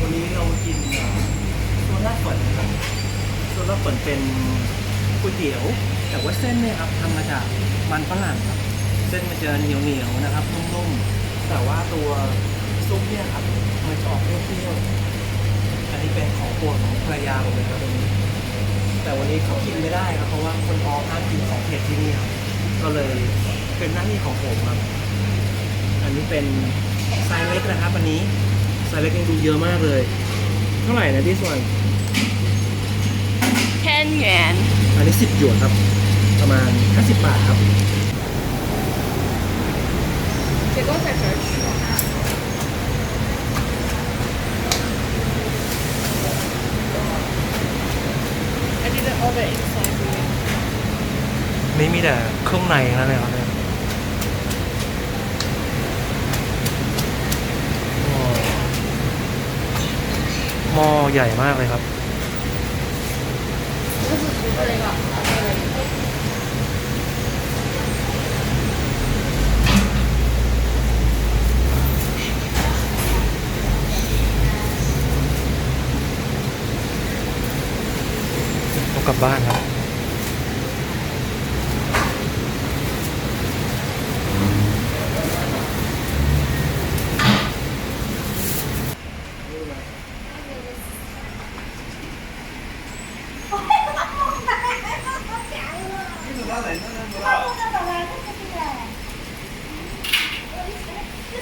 วันนี้เรากินเอ่อโซนลาดฝนนะครับโซนลาดฝนเป็นก๋วยเตี๋ยว แต่ว่าเส้นเนี่ยครับทำมาจากมันฝรั่งครับ เส้นมันจะเหนียวเหนียวนะครับนุ่มๆแต่ว่าตัวซุปเนี่ยครับมันจะออกเปรี้ยวๆ อันนี้เป็นของโปรดของภรรยาผมเลยครับตรงนี้แต่วันนี้เขากินไม่ได้ครับเพราะว่าคนท้องห้ามกินของเผ็ดที่นี่ครับก็เลยเป็นหน้าที่ของผมครับ อันนี้เป็นไซส์เล็กนะครับอันนี้ไซส์เล็กยังดูเยอะมากเลย เท่าไหร่นะที่ส่วน 10 yuan อันนี้10หยวนครับ ประมาณ50บาทครับ ในลยคเนี่ยหม้อใหญ่มากเลยครับกลับบ้านครับ 嗯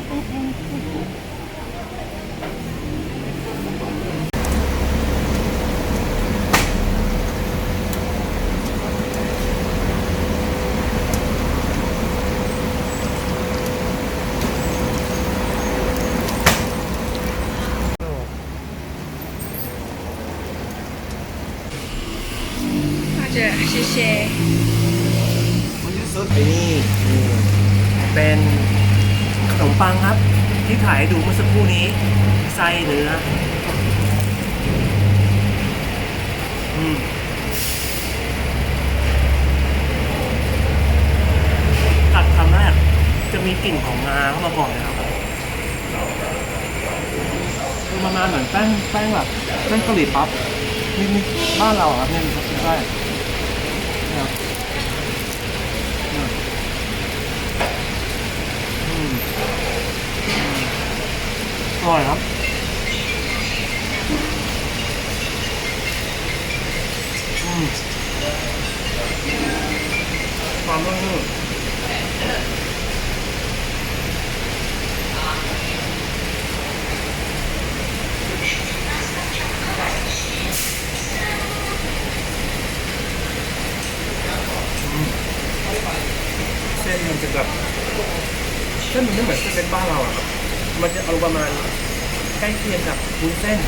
嗯嗯嗯嗯嗯嗯嗯谢。ไอ้นี่นี่เป็นขนมปังครับ ที่ถ่ายดูเมื่อสักครู่นี้ไส้เนื้ออืมกัดคำแรกจะมีกลิ่นของงาเข้ามาก่อนเลยครับคือประมาณเหมือนแป้งแป้งแบบแป้งกะหรี่ปั๊บนิดๆบ้านเราครับเนี่ยใช่ ครับอร่อยครับความนุ่ม มันจะแบบเส้นมันไม่เหมือนเส้นเล็กบ้านเราอะมันจะเอาประมาณใกล้เคียงกับวุ้นเส้น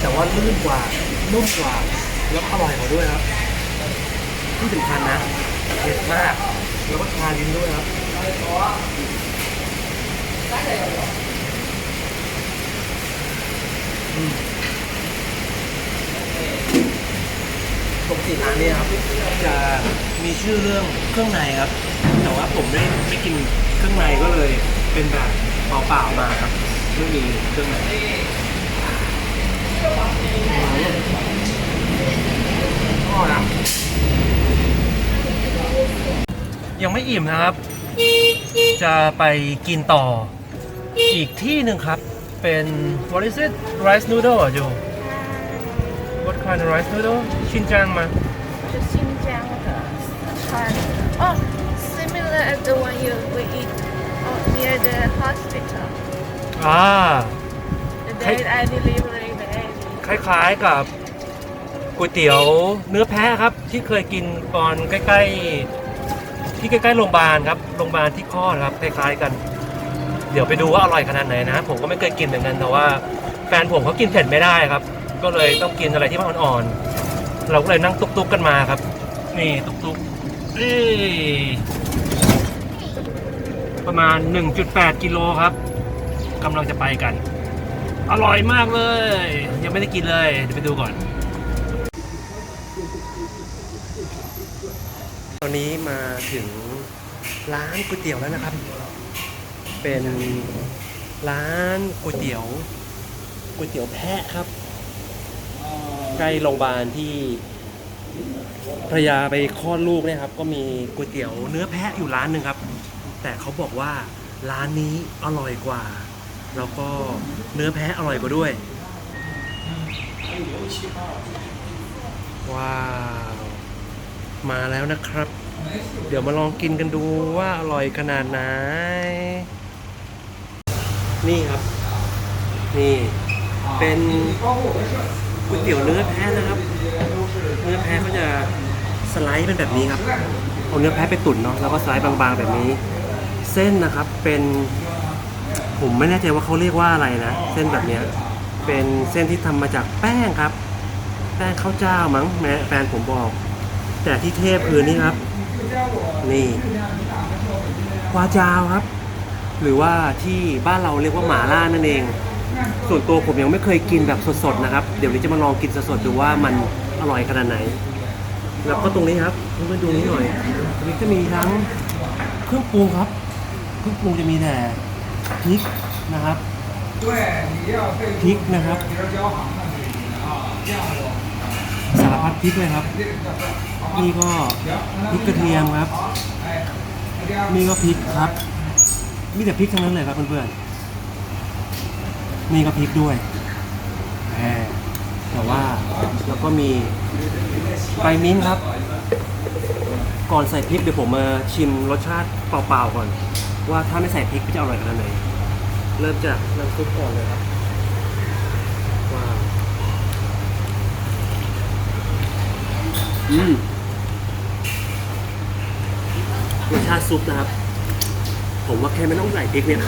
แต่ว่าลื่นกว่านุ่มกว่า แล้วก็อร่อยกว่าด้วยครับที่สำคัญนะเผ็ดมาก แล้วก็ทาลิ้นด้วยครับปกติร้านนี้ครับ จะมีชื่อเรื่องเครื่องในครับ แต่ว่าผมไม่ไม่กินเครื่องในก็เลยเป็นแบบเปล่าๆมาครับไม่มีเครื่องในอ๋อนะยังไม่อิ่มนะครับ จะไปกินต่ออีกที่หนึ่งครับ เป็น what is it rice noodle อะจู what kind of rice noodle ชินจังมา อ่า The day I delivery the baby. คล้ายๆกับก๋วยเตี๋ยวเนื้อแพะครับ ที่เคยกินตอนใกล้ๆ ที่ใกล้ๆโรงพยาบาลครับโรงพยาบาลที่คลอดครับคล้ายๆกัน เดี๋ยวไปดูว่าอร่อยขนาดไหนนะ ผมก็ไม่เคยกินเหมือนกันแต่ว่าแฟนผมเขากินเผ็ดไม่ได้ครับ ก็เลยต้องกินอะไรที่มันอ่อนๆเราก็เลยนั่งตุ๊กๆกันมาครับ นี่ตุ๊กๆเอ้ยประมาณ 1.8กิโลครับ กำลังจะไปกัน อร่อยมากเลย ยังไม่ได้กินเลย เดี๋ยวไปดูก่อน ตอนนี้มาถึงร้านก๋วยเตี๋ยวแล้วนะครับ เป็นร้านก๋วยเตี๋ยวก๋วยเตี๋ยวแพะครับ ใกล้โรงพยาบาลที่ภรรยาไปคลอดลูกเนี่ยครับ ก็มีก๋วยเตี๋ยวเนื้อแพะอยู่ร้านหนึ่งครับ แต่เขาบอกว่าร้านนี้อร่อยกว่า แล้วก็เนื้อแพะอร่อยกว่าด้วย ว้าว มาแล้วนะครับ เดี๋ยวมาลองกินกันดูว่าอร่อยขนาดไหน นี่ครับ นี่ เป็นก๋วยเตี๋ยวเนื้อแพะนะครับ เนื้อแพะเขาจะสไลด์เป็นแบบนี้ครับ เอาเนื้อแพะไปตุ๋นเนาะ แล้วก็สไลด์บางๆแบบนี้ เส้นนะครับเป็น ผมไม่แน่ใจว่าเขาเรียกว่าอะไรนะ เส้นแบบเนี้ยเป็นเส้นที่ทำมาจากแป้งครับ แป้งข้าวเจ้ามั้งแม่แฟนผมบอก แต่ที่เทพคือนี่ครับ นี่วาจาวครับ หรือว่าที่บ้านเราเรียกว่าหมาล่านั่นเอง ส่วนตัวผมยังไม่เคยกินแบบสดๆนะครับ เดี๋ยวนี้จะมาลองกินสดๆดูว่ามันอร่อยขนาดไหน แล้วก็ตรงนี้ครับเพื่อนดูนี้หน่อยตรงนี้จะมีทั้งเครื่องปรุงครับ เครื่องปรุงจะมีแต่ พริกนะครับพริกนะครับสารพัดพริกเลยครับ นี่ก็พริกกระเทียมครับ นี่ก็พริกครับ มีแต่พริกทั้งนั้นเลยครับเพื่อนๆนี่ก็พริกด้วยแต่ว่าแล้วก็มีใบมิ้นครับ ก่อนใส่พริกเดี๋ยวผมมาชิมรสชาติเปล่าๆก่อน ว่าถ้าไม่ใส่พริกจะอร่อยขนาดไหนเริ่มจากน้ำซุปก่อนเลยครับว้าวอืมรสชาติซุปนะครับ ผมว่าแค่ไม่ต้องใส่พริกเนี่ย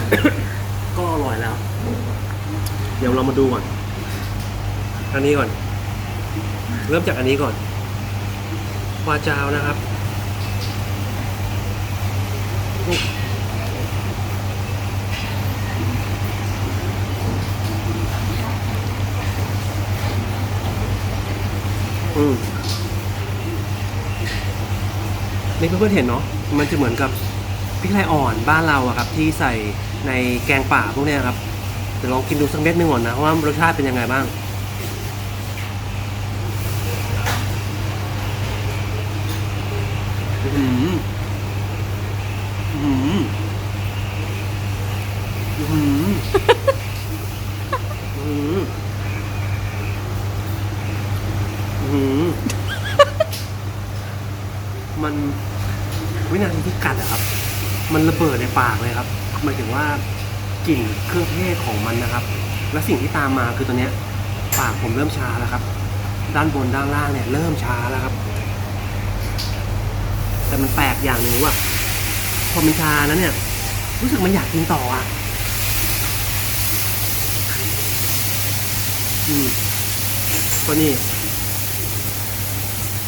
ก็อร่อยแล้ว เดี๋ยวเรามาดูก่อน อันนี้ก่อน เริ่มจากอันนี้ก่อนวาจาวนะครับ อืมนี่เพื่อนๆเห็นเนาะมันจะเหมือนกับพริกไทยอ่อนบ้านเราอะครับ ที่ใส่ในแกงป่าพวกเนี้ยครับเดี๋ยวลองกินดูสักเม็ดหนึงก่อนนะว่ารสชาติเป็นยังไงบ้าง อื้อหืออื้อหืออื้อหืออื้อหืออื้อหือ มันวินาทีที่กัดอะครับ มันระเบิดใน ปากเลยครับหมายถึงว่ากลิ่นเครื่องเทศของมันนะครับ และสิ่งที่ตามมาคือตอนเนี้ยปากผมเริ่มชาแล้วครับ ด้านบนด้านล่างเนี่ยเริ่มชาแล้วครับ แต่มันแปลกอย่างหนึ่งว่าพอมันชานั้นเนี่ย รู้สึกมันอยากกินต่ออะอืมก็นี่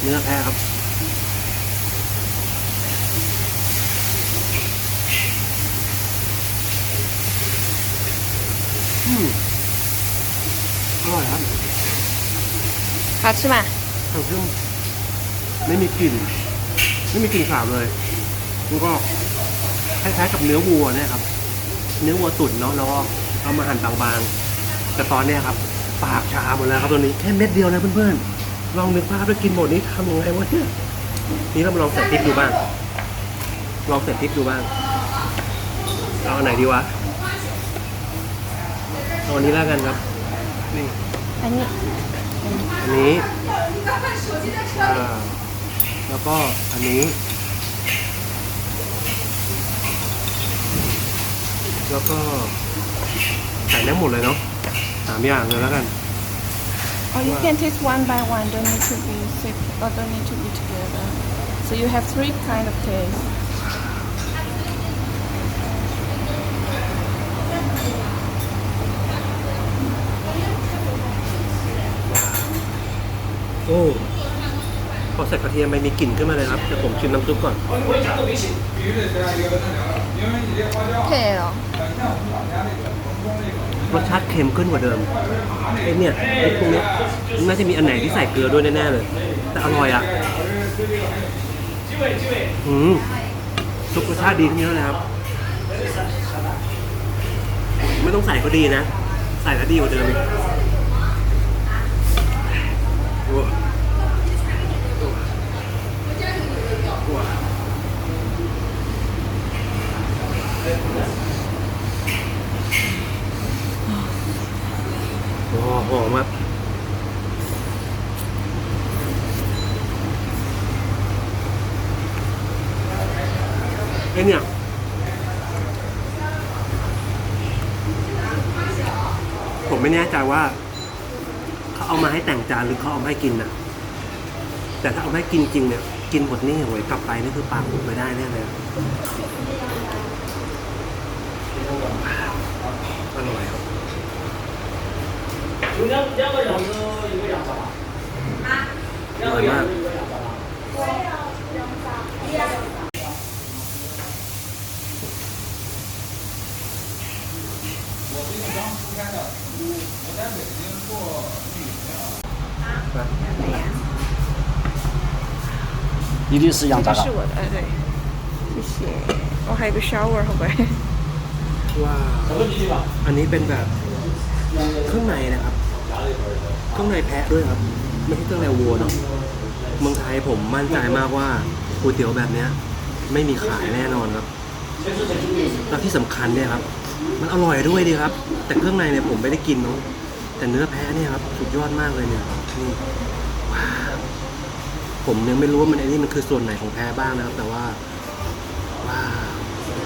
เนื้อแพ้ครับ อืมอร่อยครับ ชัดใช่ไหมถังเครื่องไม่มีกลิ่น ไม่มีกลิ่นสาบเลยมันก็คล้ายๆกับเนื้อวัวเนี่ยครับ เนื้อวัวตุ๋นเนาะแล้วก็เอามาหั่นบางๆ แต่ตอนเนี้ยครับ ปากชาหมดแล้วครับตัวนี้แค่เม็ดเดียวนะเพื่อนๆลองนึกภาพด้วยกินหมดนี้ทำยังไงวะเนี่ยนี่เรามาลองใส่พริกดูบ้าง ลองใส่พริกดูบ้างเอาไหนดีวะเออันนี้แล้วกันครับนี่อันนี้ อันนี้แล้วก็อันนี้ แล้วก็ใส่แม่งหมดเลยเนาะสามอย่างเลยแล้วกัน or you can taste one by one don't need to be separate or don't need to be together so you have three kind of taste โอ้พอใส่กระเทียมไปมีกลิ่นขึ้นมาเลยครับเดี๋ยวผมชิมน้ำซุปก่อน เผ็ดเหรอรสชาติเค็มขึ้นกว่าเดิมไอ้เนี่ยไอ้พวกเนี้ยน่าจะมีอันไหนที่ใส่เกลือด้วยแน่ๆเลย แต่อร่อยอะอืมซุปรสชาติดีขึ้นเยอะเลยครับ ไม่ต้องใส่ก็ดีนะ ใส่แล้วดีกว่าเดิมอีกโอ้โอ้โอ้ หอมครับไอ้เนี่ยผมไม่แน่ใจว่า เขาเอามาให้แต่งจานหรือเขาเอามาให้กินนะแต่ถ้าเอามาให้กินจริงเนี่ย กินหมดนี่โหวยกลับไปนี่คือปากผมไม่ได้แน่เลยอะอร่อยครับ อร่อยมากครับ 一定是羊杂嘎这是。我的，哎对，谢谢。我还有个 shower 会不会？ ว้าวอันนี้เป็นแบบเครื่องในนะครับ เครื่องในแพะด้วยครับ ไม่ใช่เครื่องในวัวเนาะเมืองไทยผมมั่นใจมากว่าก๋วยเตี๋ยวแบบเนี้ย ไม่มีขายแน่นอนครับแล้วที่สำคัญเนี่ยครับ มันอร่อยด้วยดีครับ แต่เครื่องในเนี่ยผมไม่ได้กินเนาะแต่เนื้อแพะเนี่ยครับสุดยอดมากเลยเนี่ยนี่ว้าวผมยังไม่รู้ว่ามันไอ้นี่มันคือส่วนไหนของแพะบ้างนะครับ แต่ว่าว้าว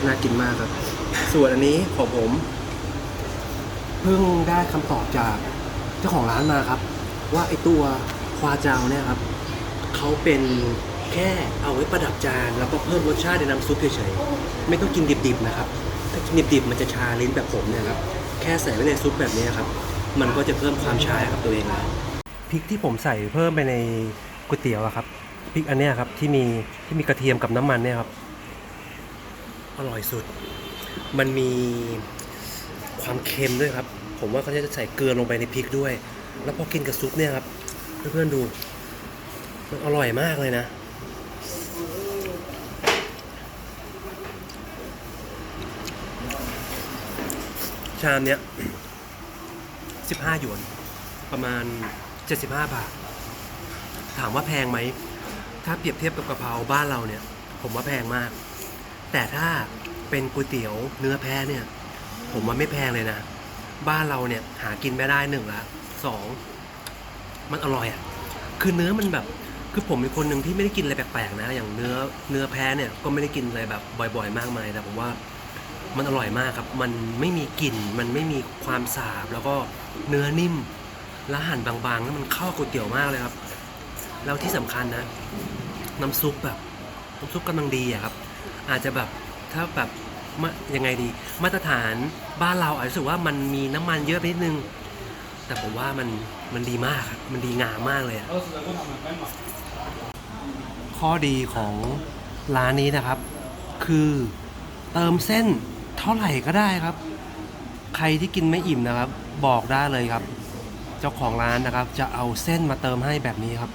น่ากินมากครับ ส่วนอันนี้ของผม เพิ่งได้คำตอบจาก เจ้าของร้านมาครับ ว่าไอตัวควาจาวเนี่ยครับเขาเป็นแค่เอาไว้ประดับจานแล้วก็เพิ่มรสชาติในน้ำซุปเฉยๆไม่ต้องกินดิบๆนะครับ ถ้ากินดิบๆมันจะชาลิ้นแบบผมเนี่ยครับแค่ใส่ไว้ในซุปแบบนี้ครับ มันก็จะเพิ่มความชาให้กับตัวเองแล้วพริกที่ผมใส่เพิ่มไปในก๋วยเตี๋ยวอะครับพริกอันเนี้ยครับที่มีที่มีกระเทียมกับน้ำมันเนี่ยครับอร่อยสุด มันมีความเค็มด้วยครับ ผมว่าเขาจะใส่เกลือลงไปในพริกด้วย แล้วพอกินกับซุปเนี่ยครับ เพื่อนๆดู มันอร่อยมากเลยนะชามเนี้ย15หยวน ประมาณ75บาท ถามว่าแพงไหม ถ้าเปรียบเทียบกับกะเพราบ้านเราเนี่ย ผมว่าแพงมาก แต่ถ้าเป็นก๋วยเตี๋ยวเนื้อแพะเนี่ย ผมว่าไม่แพงเลยนะ บ้านเราเนี่ยหากินไม่ได้หนึ่งละสองมันอร่อยอะ่ะคือเนื้อมันแบบคือผมเป็นคนหนึ่งที่ไม่ได้กินอะไรแปลกๆนะ อย่างเนื้อเนื้อแพะเนี่ยก็ไม่ได้กินอะไรแบบบ่อย ๆ มากมายแต่ผมว่ามันอร่อยมากครับ มันไม่มีกลิ่น มันไม่มีความสาบ แล้วก็เนื้อนิ่ม แล้วหั่นบางๆแล้วมันเข้ากับก๋วยเตี๋ยวมากเลยครับ แล้วที่สำคัญนะ น้ำซุปแบบน้ำซุปกำลังดีอะครับ อาจจะแบบถ้าแบบ มายังไงดี มาตรฐานบ้านเราอาจจะรู้สึกว่ามันมีน้ำมันเยอะไปนิดนึง แต่ผมว่ามันมันดีมากครับมันดีงามมากเลยอะข้อดีของร้านนี้นะครับ คือเติมเส้นเท่าไหร่ก็ได้ครับ ใครที่กินไม่อิ่มนะครับ บอกได้เลยครับ เจ้าของร้านนะครับ จะเอาเส้นมาเติมให้แบบนี้ครับ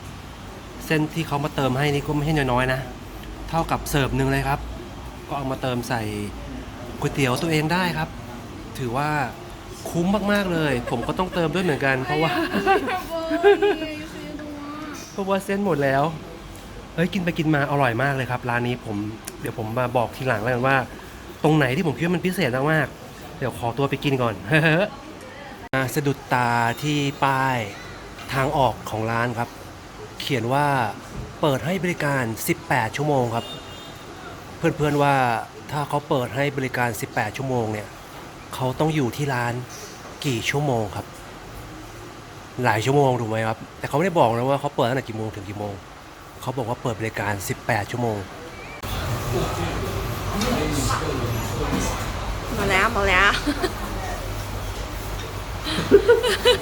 เส้นที่เขามาเติมให้นี่ก็ไม่ใช่น้อยๆนะ เท่ากับเสิร์ฟหนึ่งเลยครับ ก็เอามาเติมใส่ ก๋วยเตี๋ยวตัวเองได้ครับ ถือว่าคุ้มมากๆเลย ผมก็ต้องเติมด้วยเหมือนกัน เพราะว่า เพราะว่าเส้นหมดแล้วเฮ้ยกินไปกินมาอร่อยมากเลยครับร้านนี้ผมเดี๋ยวผมมาบอกทีหลังแล้วกันว่า ตรงไหนที่ผมคิดว่ามันพิเศษมากๆเดี๋ยวขอตัวไปกินก่อนอ่าสะดุดตาที่ป้ายทางออกของร้านครับ เขียนว่าเปิดให้บริการ 18 ชั่วโมงครับ เพื่อนๆว่า ถ้าเขาเปิดให้บริการ 18 ชั่วโมงเนี่ยเขาต้องอยู่ที่ร้านกี่ชั่วโมงครับ หลายชั่วโมงถูกไหมครับ แต่เขาไม่ได้บอกนะว่าเขาเปิดตั้งแต่กี่โมงถึงกี่โมง เขาบอกว่าเปิดบริการ 18 ชั่วโมงหมดแล้วหมดแล้ว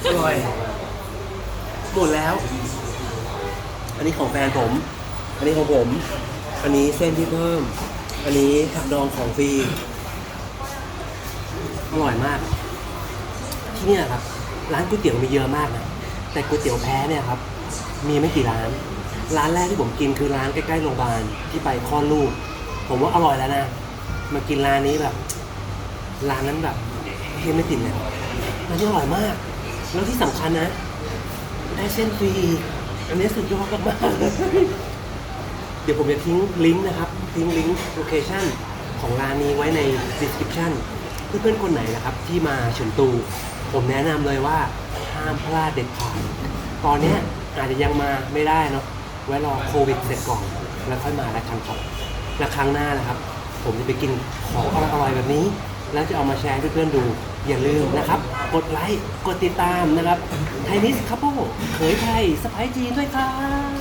อร่อยหมดแล้ว อันนี้ของแฟนผม อันนี้ของผม อันนี้เส้นที่เพิ่ม อันนี้ผักดองของฟรีอร่อยมาก ที่เนี่ยครับ ร้านก๋วยเตี๋ยวมีเยอะมากนะแต่ก๋วยเตี๋ยวแพ้เนี่ยครับ มีไม่กี่ร้าน ร้านแรกที่ผมกินคือร้านใกล้ๆโรงพยาบาลที่ไปคลอดลูก ผมว่าอร่อยแล้วนะ มากินร้านนี้แบบ ร้านนั้นแบบเฮ้ยไม่ติดเลยร้านนี้อร่อยมาก แล้วที่สำคัญนะได้เส้นฟรีอันนี้สุดยอดมากๆเลยเดี๋ยวผมจะทิ้งลิงก์นะครับ ทิ้งลิงก์โลเคชั่นของร้านนี้ไว้ใน description เพื่อนๆคนไหนนะครับที่มาเฉินตู ผมแนะนำเลยว่าห้ามพลาดเด็ดขาดตอนนี้อาจจะยังมาไม่ได้เนาะไว้รอโควิดเสร็จก่อน แล้วค่อยมาแล้วกันครับและครั้งหน้านะครับ ผมจะไปกินของอร่อยๆแบบนี้ แล้วจะเอามาแชร์ให้เพื่อนๆดูอย่าลืมนะครับ กดไลค์ กดติดตามนะครับ ไทยนิสครับโอ้เคยไทยสไปจีนด้วยครับ